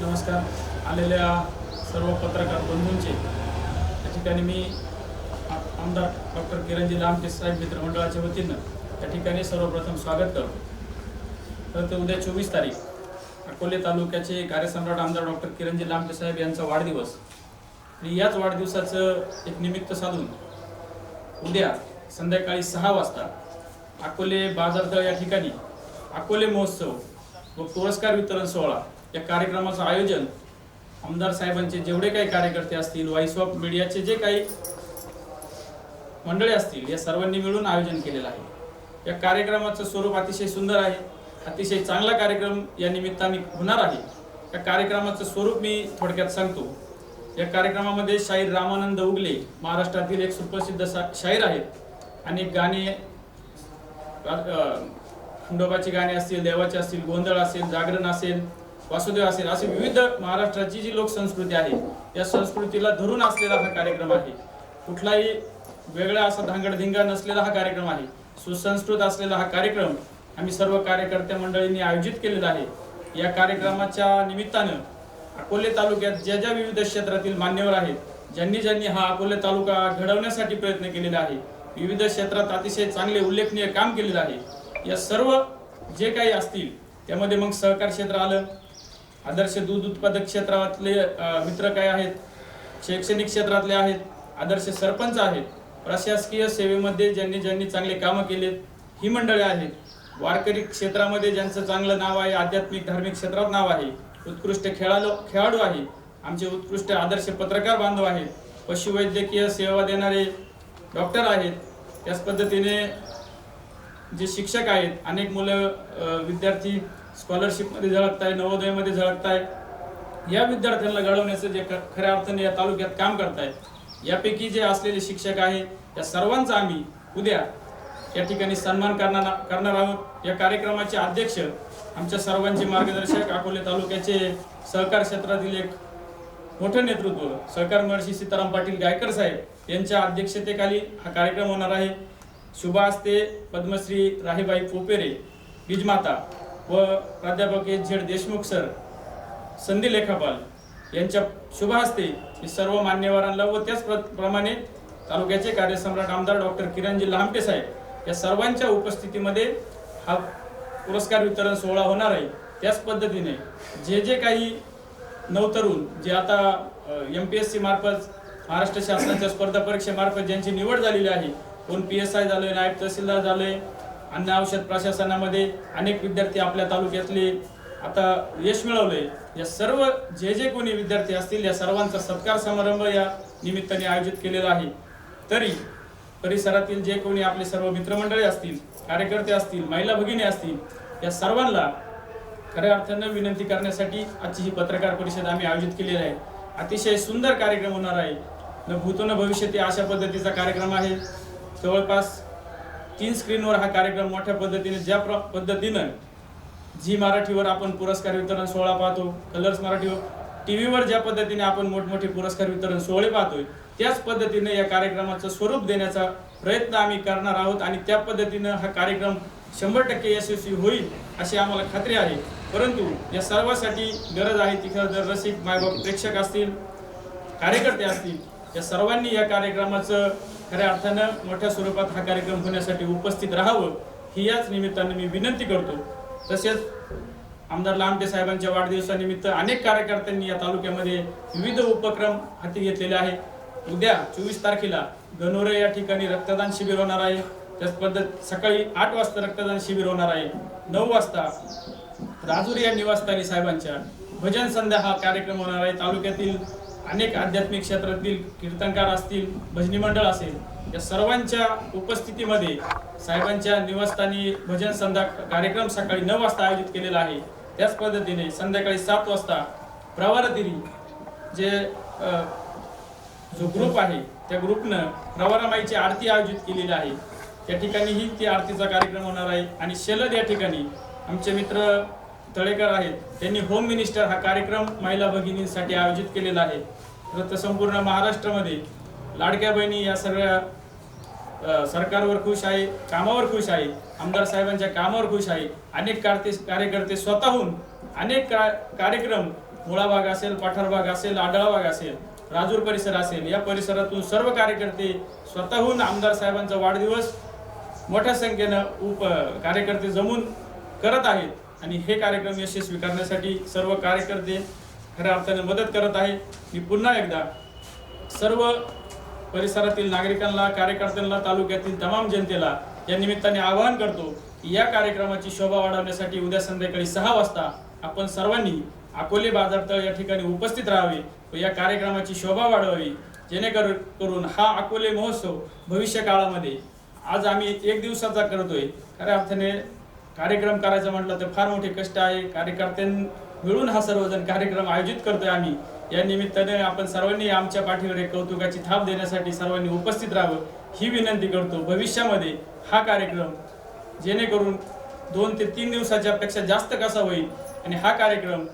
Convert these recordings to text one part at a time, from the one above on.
नमस्कार. आलेल्या सर्व पत्रकार बंधूंचे या ठिकाणी मी आमदार डॉक्टर किरणजी लांबटे साहेब मित्रमंडळाच्या वतीनं त्या ठिकाणी सर्वप्रथम स्वागत करतो. तर ते उद्या चोवीस तारीख अकोले तालुक्याचे कार्यसम्राट आमदार डॉक्टर किरणजी लांबटे साहेब यांचा वाढदिवस. आणि याच वाढदिवसाचं एक निमित्त साधून उद्या संध्याकाळी सहा वाजता अकोले बाजारतळ या ठिकाणी अकोले महोत्सव व पुरस्कार वितरण सोहळा या कार्यक्रमाचं आयोजन आमदार साहेबांचे जेवढे काही कार्यकर्ते असतील व्हॉइस ऑफ मीडियाचे जे काही मंडळे असतील या सर्वांनी मिळून आयोजन केलेलं आहे. या कार्यक्रमाचं स्वरूप अतिशय सुंदर आहे अतिशय चांगला कार्यक्रम या निमित्ताने होणार आहे. या कार्यक्रमाचं स्वरूप मी थोडक्यात सांगतो. या कार्यक्रमामध्ये शाहीर रामानंद उगले महाराष्ट्रातील एक सुप्रसिद्ध सा- शाहीर आहेत. अनेक गाणे अ, खंडोबाची गाणी असतील देवाचे असतील गोंधळ असेल जागरण असेल वासुदेव असेल असे विविध महाराष्ट्राची जी लोकसंस्कृती आहे या संस्कृतीला धरून असलेला हा कार्यक्रम आहे. कुठलाही वेगळा असा धांगडधिंगा नसलेला हा कार्यक्रम आहे. सुसंस्कृत असलेला हा कार्यक्रम आम्ही सर्व कार्यकर्त्या मंडळींनी आयोजित केलेला आहे. या कार्यक्रमाच्या निमित्तानं अकोले तालुक्यात ज्या ज्या विविध क्षेत्रातील मान्यवर आहेत ज्यांनी ज्यांनी हा अकोले तालुका घडवण्यासाठी प्रयत्न केलेला आहे विविध क्षेत्रात अतिशय चांगले उल्लेखनीय काम केलेलं आहे. या सर्व जे काही असतील त्यामध्ये मग सहकार क्षेत्र आलं आदर्श दूध उत्पादक क्षेत्रातले मित्र काय आहेत? शैक्षणिक क्षेत्रातले आहेत आदर्श सरपंच आहेत. प्रशासकीय सेवेमध्ये ज्यांनी ज्यांनी चांगले कामं केलेत ही मंडळे आहेत. वारकरी क्षेत्रामध्ये ज्यांचं चांगलं नाव आहे आध्यात्मिक धार्मिक क्षेत्रात नाव आहे. उत्कृष्ट खेळाडू खेळाडू आहे. आमचे उत्कृष्ट आदर्श पत्रकार बांधव आहेत. पशुवैद्यकीय सेवा देणारे डॉक्टर आहेत. त्याच पद्धतीने जे शिक्षक आहेत अनेक मुलं विद्यार्थी स्कॉलरशिपमध्ये झळकत आहे नवोदयमध्ये झळकत आहे या विद्यार्थ्यांना घडवण्याचं जे खऱ्या अर्थाने या तालुक्यात काम करतायत यापैकी जे असलेले शिक्षक आहे या सर्वांचा आम्ही उद्या या ठिकाणी सन्मान करणार करणार आहोत. या कार्यक्रमाचे अध्यक्ष आमच्या सर्वांचे मार्गदर्शक अकोले तालुक्याचे सहकार क्षेत्रातील एक मोठं नेतृत्व सहकार महर्षी सीताराम पाटील गायकर साहेब यांच्या अध्यक्षतेखाली हा कार्यक्रम होणार आहे. शुभ हस्ते पद्मश्री राहीबाई पोपेरे बीजमाता व प्राध्यापक एच झेड देशमुख सर संधी लेखापाल यांच्या शुभ हस्ते सर्व मान्यवरांना व त्याच प्र- प्रमाणे तालुक्याचे कार्यसम्राट आमदार डॉक्टर किरणजी लांबटे साहेब या सर्वांच्या उपस्थितीमध्ये हा पुरस्कार वितरण सोहळा होणार आहे. त्याच पद्धतीने जे जे काही नवतरुण जे आता एम पी एस सी मार्फत महाराष्ट्र शासनाच्या स्पर्धा परीक्षेमार्फत ज्यांची निवड झालेली आहे कोण पी एस आय झालोय नायब तहसीलदार झाले अन्न औषध प्रशासनामध्ये अनेक विद्यार्थी आपल्या तालुक्यातले आता यश मिळवले या सर्व जे जे कोणी विद्यार्थी असतील या सर्वांचा सत्कार समारंभ या निमित्ताने आयोजित केलेला आहे. तरी परिसरातील जे कोणी आपले सर्व मित्रमंडळी असतील कार्यकर्ते असतील महिला भगिनी असतील या सर्वांना खऱ्या अर्थानं विनंती करण्यासाठी आजची ही पत्रकार परिषद आम्ही आयोजित केलेली आहे. अतिशय सुंदर कार्यक्रम होणार आहे. न भूतो न भविष्यती अशा पद्धतीचा कार्यक्रम आहे. जवळपास तीन स्क्रीनवर हा कार्यक्रम मोठ्या पद्धतीने ज्या प्र पद्धतीनं झी मराठीवर आपण पुरस्कार वितरण सोहळा पाहतो कलर्स मराठीवर टी व्हीवर ज्या पद्धतीने आपण मोठमोठे पुरस्कार वितरण सोहळे पाहतोय त्याच पद्धतीने या कार्यक्रमाचं स्वरूप देण्याचा प्रयत्न आम्ही करणार आहोत आणि त्या पद्धतीनं हा कार्यक्रम शंभर टक्के यशस्वी होईल अशी आम्हाला खात्री आहे. परंतु या सर्वासाठी गरज आहे तिथं जर रसिक मायबाप प्रेक्षक असतील कार्यकर्ते असतील या सर्वांनी या कार्यक्रमाचं खऱ्या अर्थानं मोठ्या स्वरूपात हा कार्यक्रम होण्यासाठी उपस्थित राहावं ही याच निमित्तानं मी विनंती करतो. तसेच आमदार लामटे साहेबांच्या वाढदिवसानिमित्त अनेक कार्यकर्त्यांनी या तालुक्यामध्ये विविध उपक्रम हाती घेतलेले आहेत. उद्या चोवीस तारखेला गणोरे या ठिकाणी रक्तदान शिबिर होणार आहे. त्याच पद्धत सकाळी आठ वाजता रक्तदान शिबिर होणार आहे. नऊ वाजता राजुरी या निवासस्थानी साहेबांच्या भजन संध्या हा कार्यक्रम होणार आहे. तालुक्यातील अनेक आध्यात्मिक क्षेत्रातील कीर्तनकार असतील भजनी मंडळ असेल या सर्वांच्या उपस्थितीमध्ये साहेबांच्या निवासस्थानी भजन संध्या कार्यक्रम सकाळी नऊ वाजता आयोजित केलेला आहे. त्याच पद्धतीने संध्याकाळी सात वाजता प्रवारतिरी जे जो ग्रुप आहे त्या ग्रुपनं प्रवारामाईची आरती आयोजित केलेली आहे. त्या ठिकाणीही ती आरतीचा कार्यक्रम होणार आहे आणि शेलद या ठिकाणी आमचे मित्र तळेकर आहेत. त्यांनी होम मिनिस्टर हा कार्यक्रम महिला भगिनींसाठी आयोजित केलेला आहे. तर संपूर्ण महाराष्ट्रामध्ये लाडक्या बहिणी या सगळ्या सरकारवर खुश आहे कामावर खुश आहे आमदार साहेबांच्या कामावर खुश आहे. अनेक कार्ते कार्यकर्ते स्वतःहून अनेक का कार्यक्रम मुळा भाग असेल पाठार भाग असेल आडळा भाग असेल राजूर परिसर असेल या परिसरातून सर्व कार्यकर्ते स्वतःहून आमदार साहेबांचा वाढदिवस मोठ्या संख्येनं उप कार्यकर्ते जमून करत आहेत. आणि हे कार्यक्रम यशस्वी करण्यासाठी सर्व कार्यकर्ते खऱ्या अर्थाने मदत करत आहे मी पुन्हा एकदा सर्व परिसरातील नागरिकांना कार्यकर्त्यांना तालुक्यातील तमाम जनतेला या निमित्ताने आवाहन करतो की या कार्यक्रमाची शोभा वाढवण्यासाठी उद्या संध्याकाळी सहा वाजता आपण सर्वांनी अकोले बाजारतळ या ठिकाणी उपस्थित राहावे व या कार्यक्रमाची शोभा वाढवावी. जेणेकरून करून हा अकोले महोत्सव भविष्य काळामध्ये आज आम्ही एक दिवसाचा करतोय. खऱ्या अर्थाने कार्यक्रम करायचा म्हटलं तर फार मोठे कष्ट आहे. कार्यकर्त्यां मिळून हा सर्वजण कार्यक्रम आयोजित करतोय आम्ही. या निमित्ताने आपण सर्वांनी आमच्या पाठीवर एक कौतुकाची थाप देण्यासाठी सर्वांनी उपस्थित राहावं ही विनंती करतो. भविष्यामध्ये हा कार्यक्रम जेणेकरून दोन ते तीन दिवसाच्या पेक्षा जास्त कसा होईल आणि हा कार्यक्रम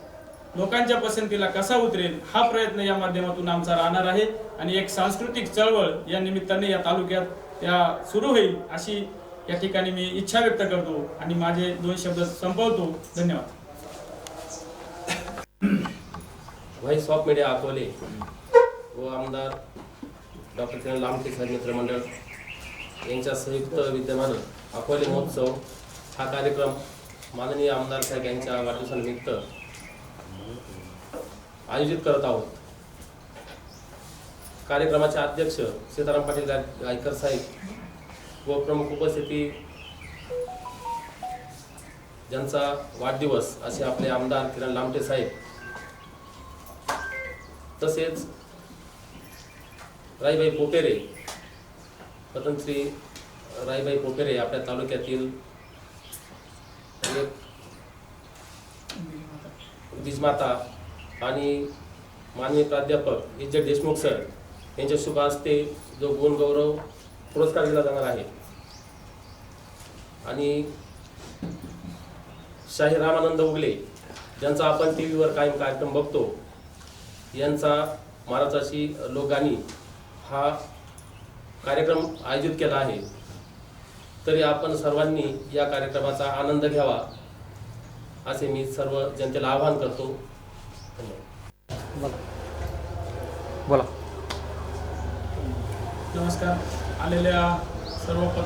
लोकांच्या पसंतीला कसा उतरेल हा प्रयत्न या माध्यमातून आमचा राहणार आहे. आणि एक सांस्कृतिक चळवळ या निमित्ताने या तालुक्यात या सुरू होईल अशी या ठिकाणी मी इच्छा व्यक्त करतो आणि माझे दोन शब्द संपवतो. धन्यवाद. Voice of media Akole. व आमदार डॉक्टर किरण लामटे साहेब मित्रमंडळ. यांच्या संयुक्त विद्यमानं अकोले महोत्सव हा कार्यक्रम माननीय आमदार साहेब यांच्या वाढदिवसानिमित्त आयोजित करत आहोत. कार्यक्रमाचे अध्यक्ष सीताराम पाटील गायकर साहेब व प्रमुख उपस्थिती ज्यांचा वाढदिवस असे आपले आमदार किरण लामटे साहेब तसेच राईबाई पोपेरे पतंत्री राईबाई पोपेरे आपल्या तालुक्यातील बीजमाता आणि माननीय प्राध्यापक इज्जत देशमुख सर यांच्या शुभ हस्ते जो गुणगौरव पुरस्कार दिला जाणार आहे. आणि शाही रामानंद उगले ज्यांचा आपण टी व्हीवर कायम कार्यक्रम बघतो यांचा महाराष्ट्राची लोकगाणी हा कार्यक्रम आयोजित केला आहे. तरी आपण सर्वांनी या कार्यक्रमाचा आनंद घ्यावा असे मी सर्व जनतेला आवाहन करतो. धन्यवाद. बोला. नमस्कार. आलेल्या सर्व पत्र